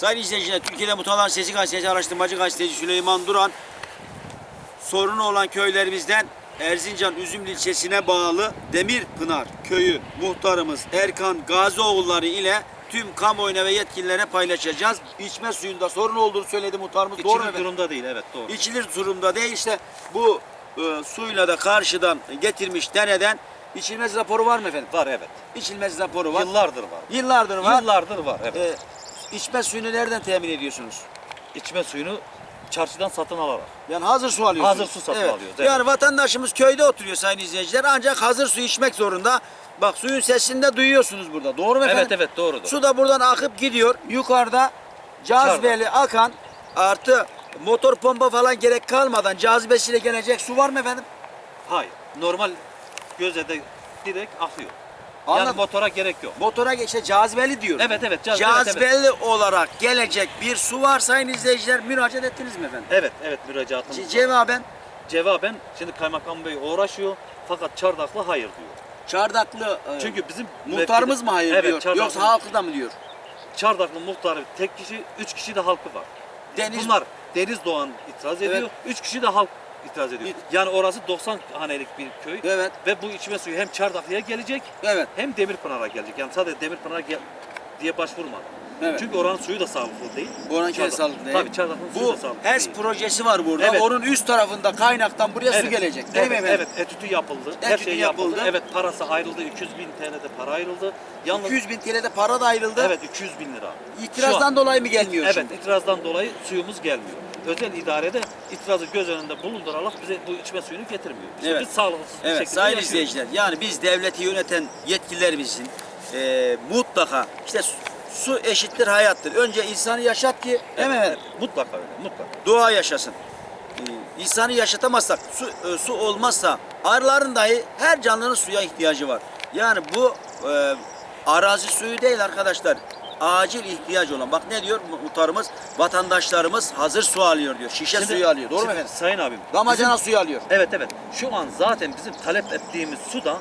Sayın izleyiciler, Türkiye'de Mutalan Sesi Gazetesi araştırmacı gazeteci Süleyman Duran sorunu olan köylerimizden Erzincan Üzümlü ilçesine bağlı Demirpınar köyü muhtarımız Erkan Gazioğulları ile tüm kamuoyuna ve yetkililere paylaşacağız. İçme suyunda sorun olduğunu söyledi muhtarımız. Doğru mu İçilir efendim? durumda değil evet doğru. İçilir durumda değil işte bu e, suyla da karşıdan getirmiş dereden içilmez raporu var mı efendim? Var evet. İçilmez raporu var. Yıllardır var. Yıllardır var. Yıllardır var evet. E, içme suyunu nereden temin ediyorsunuz? İçme suyunu çarşıdan satın alarak. Yani hazır su alıyorsunuz. Hazır su satın alıyoruz, evet. Yani vatandaşımız köyde oturuyor sayın izleyiciler ancak hazır su içmek zorunda. Bak suyun sesini de duyuyorsunuz burada. Doğru mu efendim? Evet evet doğrudur. Su da buradan akıp gidiyor. Yukarıda cazibeli akan artı motor pompa falan gerek kalmadan cazibesiyle gelecek su var mı efendim? Hayır. Normal göze de direkt akıyor. Anladım. Yani motora gerek yok. Motora işte cazibeli diyor. Evet evet. caz- evet. Cazibeli olarak gelecek bir su var sayın izleyiciler müracaat ettiniz mi efendim? Evet evet müracaatımız. Ce-. Cevaben Cevaben şimdi kaymakam bey uğraşıyor fakat Çardaklı hayır diyor. Çardaklı e, Çünkü bizim muhtarımız mı hayır evet, diyor Çardaklı, yoksa halkı da mı diyor? Çardaklı muhtarı tek kişi, üç kişi de halkı var. Deniz Bunlar Deniz Doğan itiraz ediyor. Üç kişi de halk itiraz ediyor. İt- Yani orası 90 hanelik bir köy. Evet. Ve bu içme suyu hem Çardaklı'ya gelecek Evet. hem Demirpınar'a gelecek. Yani sadece Demirpınar'a gel diye başvurmadı. Evet. Çünkü oranın suyu da sağlıklı değil. De Çardak- sağlıklı değil. Tabii Çardaklı'nın suyu Bu da sağlıklı HES değil. projesi var burada. Evet. Onun üst tarafında kaynaktan buraya su gelecek. Değil evet, mi efendim? Evet, etütü yapıldı. Her Etütü şey yapıldı. yapıldı. Evet, parası ayrıldı. 200 bin TL'de para ayrıldı. Yalnız 200 bin TL'de para da ayrıldı. Evet, 200 bin lira. Şu İtirazdan an- dolayı mı gelmiyor Evet, şimdi? itirazdan dolayı suyumuz gelmiyor. Özel idarede itirazı göz önünde bulundurarak bize bu içme suyunu getirmiyor. İşte Evet. Biz sağlıksız bir Evet şekilde sayın yaşıyoruz. izleyiciler yani biz devleti yöneten yetkililerimizin e, mutlaka işte su, eşittir hayattır. Önce insanı yaşat ki değil mi efendim? Mutlaka öyle, mutlaka. Doğa yaşasın. Ee, insanı yaşatamazsak, su, e, su olmazsa arıların dahi her canlının suya ihtiyacı var. Yani bu e, arazi suyu değil arkadaşlar. Acil ihtiyaç olan. Bak ne diyor muhtarımız? Vatandaşlarımız hazır su alıyor diyor. Şişe Şimdi- suyu alıyor. Doğru mu şimdi efendim? Sayın abim. Damacana suyu alıyor. Evet evet. Şu an zaten bizim talep ettiğimiz su da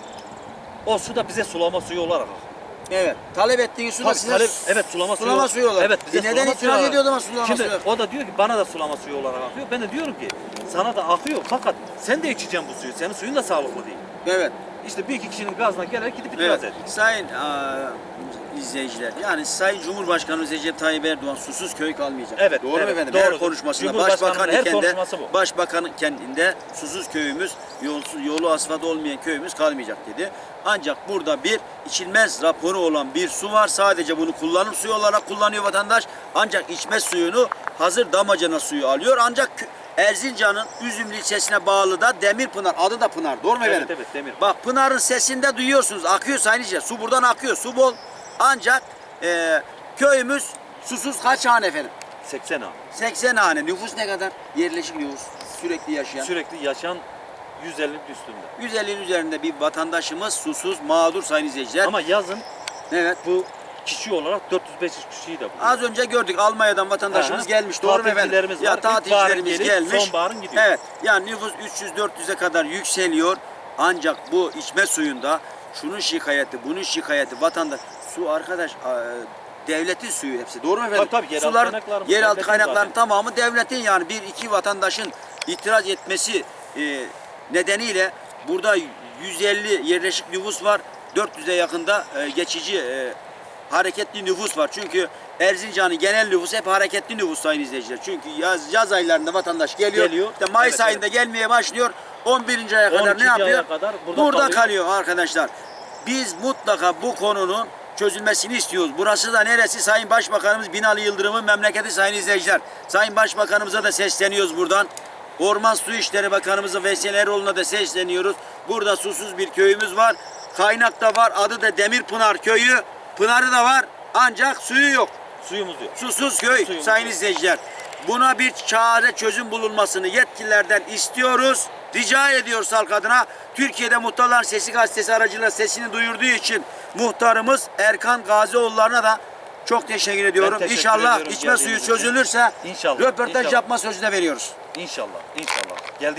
o su da bize sulama suyu olarak. Evet. Talep ettiği su da Tabii, size talep, evet sulama, sulama suyu olarak. Evet bize E neden sulama itiraz suyu olarak- ediyor o zaman sulama Şimdi suyu? o da diyor ki bana da sulama suyu olarak akıyor. Ben de diyorum ki sana da akıyor fakat sen de içeceksin bu suyu. Senin suyun da sağlıklı değil. Evet. İşte bir iki kişinin gazına gelerek gidip itiraz Evet. ediyor. Sayın aa, izleyiciler yani Sayın Cumhurbaşkanımız Recep Tayyip Erdoğan susuz köy kalmayacak. Evet, Doğru mu evet, efendim? Her doğrudur. konuşmasında başbakan her iken de konuşması bu. başbakanın kendinde susuz köyümüz yolsuz yolu asfalt olmayan köyümüz kalmayacak dedi. Ancak burada bir içilmez raporu olan bir su var. Sadece bunu kullanım suyu olarak kullanıyor vatandaş. Ancak içme suyunu hazır damacana suyu alıyor. Ancak Erzincan'ın Üzümlü ilçesine bağlı da Demirpınar adı da Pınar. Doğru mu Evet, efendim? evet, Demir. Bak Pınar'ın sesinde duyuyorsunuz. Akıyor sayın izleyiciler. Su buradan akıyor. Su bol. Ancak e, köyümüz susuz kaç hane efendim? 80 ha. 80 hane. Nüfus ne kadar? Yerleşik nüfus. Sürekli yaşayan. Sürekli yaşayan 150'nin üstünde. 150'nin üzerinde bir vatandaşımız susuz, mağdur sayın izleyiciler. Ama yazın evet. bu kişi olarak 400-500 kişiyi de buluyor. Az önce gördük Almanya'dan vatandaşımız Aha. gelmiş. Doğru mu efendim? Tatilcilerimiz Ya var. tatilcilerimiz gelip gelmiş. sonbaharın gidiyor. Evet. Yani nüfus 300-400'e kadar yükseliyor. Ancak bu içme suyunda şunun şikayeti, bunun şikayeti vatandaş su arkadaş devletin suyu hepsi. Doğru mu efendim? Tabii, tabii, yeraltı Sular, kaynaklarımız yeraltı devletin kaynakların zaten. tamamı devletin yani bir iki vatandaşın itiraz etmesi e, nedeniyle burada 150 yerleşik nüfus var. 400'e yakında e, geçici e, hareketli nüfus var. Çünkü Erzincan'ın genel nüfusu hep hareketli nüfus sayın izleyiciler. Çünkü yaz, yaz aylarında vatandaş geliyor. Geliyor. İşte Mayıs Evet, ayında gelmeye başlıyor. 11. aya kadar 12. ne yapıyor? kadar burada kalıyor. kalıyor. arkadaşlar. Biz mutlaka bu konunun çözülmesini istiyoruz. Burası da neresi? Sayın Başbakanımız Binali Yıldırım'ın memleketi sayın izleyiciler. Sayın Başbakanımıza da sesleniyoruz buradan. Orman Su İşleri Bakanımıza Veysel Eroğlu'na da sesleniyoruz. Burada susuz bir köyümüz var. Kaynak da var. Adı da Demirpınar Köyü. Pınarı da var. Ancak suyu yok. Suyumuz yok. Susuz köy Suyumuz sayın yok. izleyiciler. Buna bir çare çözüm bulunmasını yetkililerden istiyoruz. Rica ediyoruz halk adına. Türkiye'de Muhtarlar Sesi gazetesi aracılığıyla sesini duyurduğu için muhtarımız Erkan Gazioğulları'na da çok teşekkür ediyorum. teşekkür İnşallah ediyorum içme suyu için. çözülürse İnşallah, röportaj inşallah. yapma sözü de veriyoruz. İnşallah. İnşallah. Geldik.